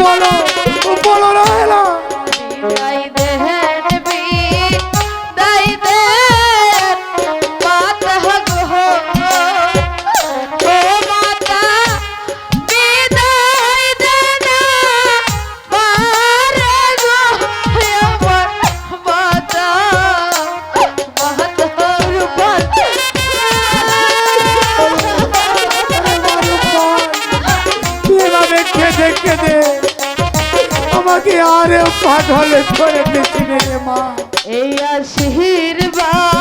ও আমাকে আরে পাগল করে দিচ্ছি রে মা এই আশীর্বাদ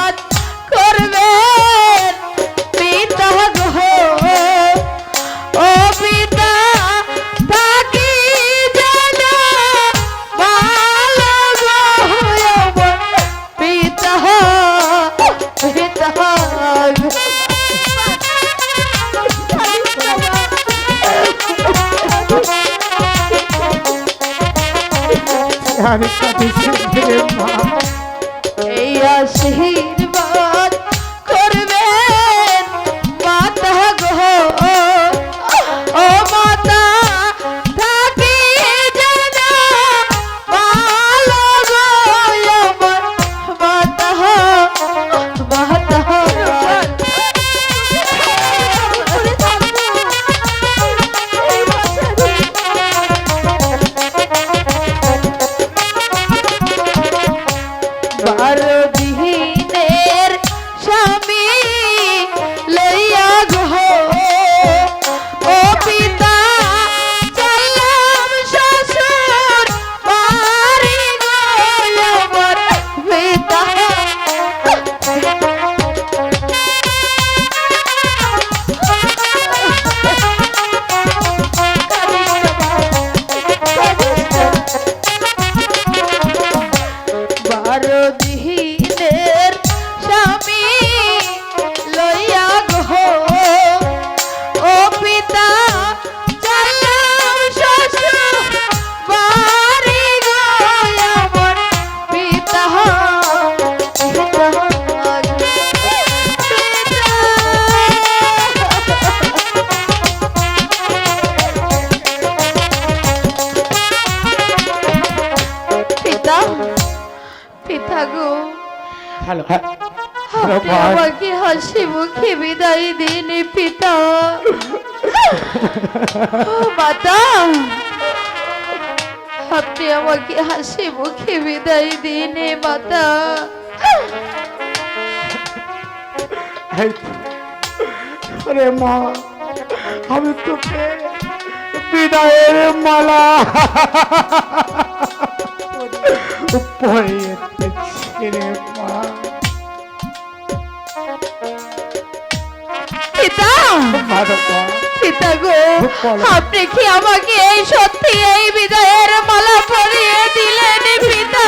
আমি কাঁদিছি রে মা এই আশীর্বাদ পিতা গো হ্যালো আপনি আমাকে হাসি মুখে বিদায় দিন পিতা। মাতা। আপনি আমাকে হাসি মুখে বিদায় দিন মাতা। আরে মা আমি তোকে বিদায়ের মালা। দিচ্ছি রে মা পিতা পিতা গো আপনি কি আমাকে এই সত্যি এই বিদায়ের মালা পরিয়ে দিলেন পিতা